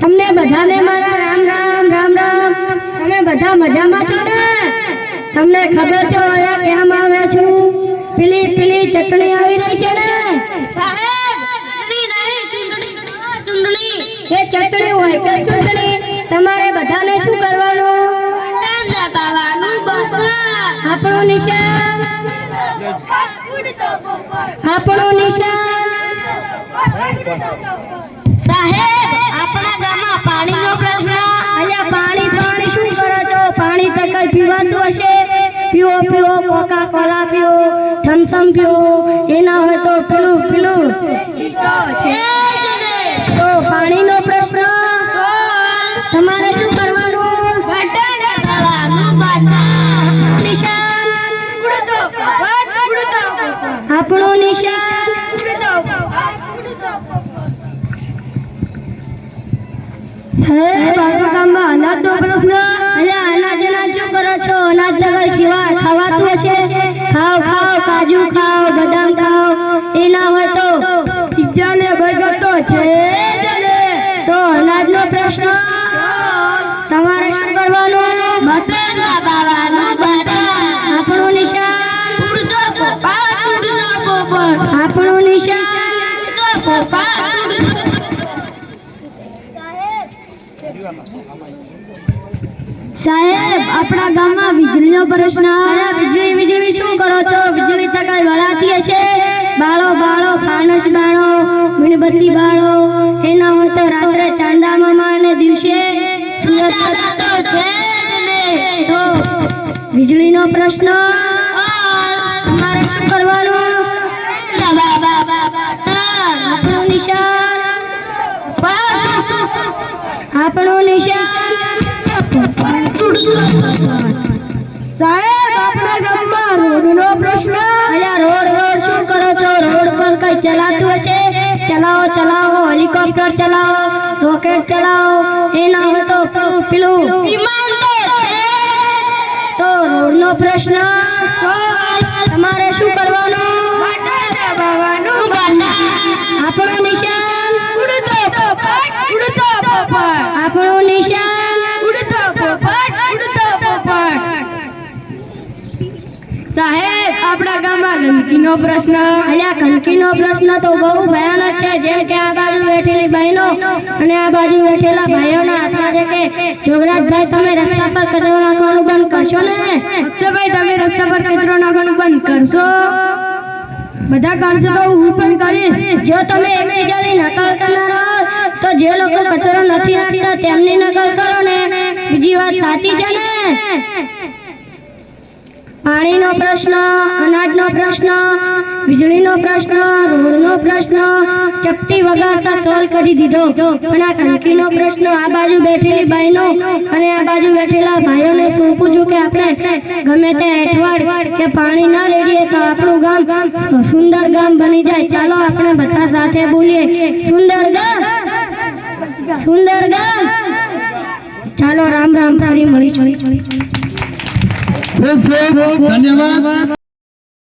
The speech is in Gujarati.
તમને બધાને મારા રામ રામ રામ રામ. તમે બધા મજામાં છો ને? તમને ખબર છે અહીંયા કેમ આવ્યા છું? પેલી પેલી ચટણી આવી રહી છે ને? એ ચટણી હોય કે ચૂંટણી તમારે બધાને શું કરવાનું? આપણું નિશાન? આપણો નિશાન? સાહેબ પીવો પીવો કોકા કોલા પીવો થમસમ પીવો એના હોય તો પેલું પેલું. તો પાણીનો પ્રશ્ન. તમારે શું કરવાનું? બટન દબાવવાનું બટન નિશાન ઉડતો ઉડતો પોપટ આપણું નિશાન. ઉડતો ઉડતો સાહેબ આપણા પ્રશ્ન. અલ્યા અનાજ અનાજ શું કરો છો? અનાજ વગર કેવા ખાવાતું હશે? ખાઓ ખાઓ, કાજુ ખાઓ, બદામ ખાઓ. એ ના હોય તો? પિઝા ને બર્ગર છે. તો અનાજનો પ્રશ્ન. સાહેબ, આપણા ગામમાં વીજળીનો પ્રશ્ન. વીજળી વીજળી શું કરો છો? વીજળી કઈ વળાતી હશે બાળો બાળો, ફાનસ બાળો, મીણબત્તી બાળો. એના હું તો રાત્રે ચાંદા મામાને દિવસે સુરત તો છે જ ને. તો વીજળીનો પ્રશ્ન. કરવાનું? આપણું નિશાન. આપણું નિશાન. સાહેબ આપણા ગામમાં રોડનો પ્રશ્ન. અલ્યા રોડ રોડ શું કરો છો? રોડ પર કઈ ચલાતું હશે? ચલાવો ચલાવો હેલિકોપ્ટર ચલાવો રોકેટ ચલાવો. એ ના હોય તો પેલું વિમાન તો રોડનો પ્રશ્ન. તમારે શું કરવાનું? બટન દબાવવાનું બટન આપણું નિશાન ઉડતો પોપટ ઉડતો પોપટ આપણું નિશાન ઉડતો પોપટ ઉડતો પોપટ સાહેબ આપણા ગામમાં ગંદકીનો પ્રશ્ન. અલ્યા ગંદકીનો પ્રશ્ન તો બહુ ભયાનક છે. જેમ કે આ બાજુ બેઠેલી બહેનો અને આ બાજુ બેઠેલા ભાઈઓના હાથમાં છે કે જોગરાજભાઈ તમે રસ્તા પર કચરો નાખવાનું બંધ કરશો ને? અક્ષયભાઈ તમે રસ્તા પર કચરો નાખવાનું બંધ કરશો? બધા કરશે તો હું પણ કરીશ. જો તમે એકબીજાની નકલ કરનારા તો જે લોકો કચરો નથી નાખતા તેમની નકલ કરો ને. બીજી વાત સાચી છે ને? પાણીનો પ્રશ્ન, અનાજનો પ્રશ્ન, વીજળીનો પ્રશ્ન, રોડનો પ્રશ્ન, ચપટી વગાડતા સોલ્વ કરી દીધો. પણ આ ખડકીનો પ્રશ્ન આ બાજુ બેઠેલી બહેનો અને આ બાજુ બેઠેલા ભાઈઓને શું પૂછું કે આપણે ગમે તે એઠવાડ કે પાણી ના રેડીએ તો આપણું ગામ સુંદર ગામ બની જાય. ચાલો આપણે બધા સાથે બોલીએ. સુંદર ગામ! સુંદર ગામ! ચાલો રામ રામ તારી મળી. ચડી ચડી ¡Fred, Fred!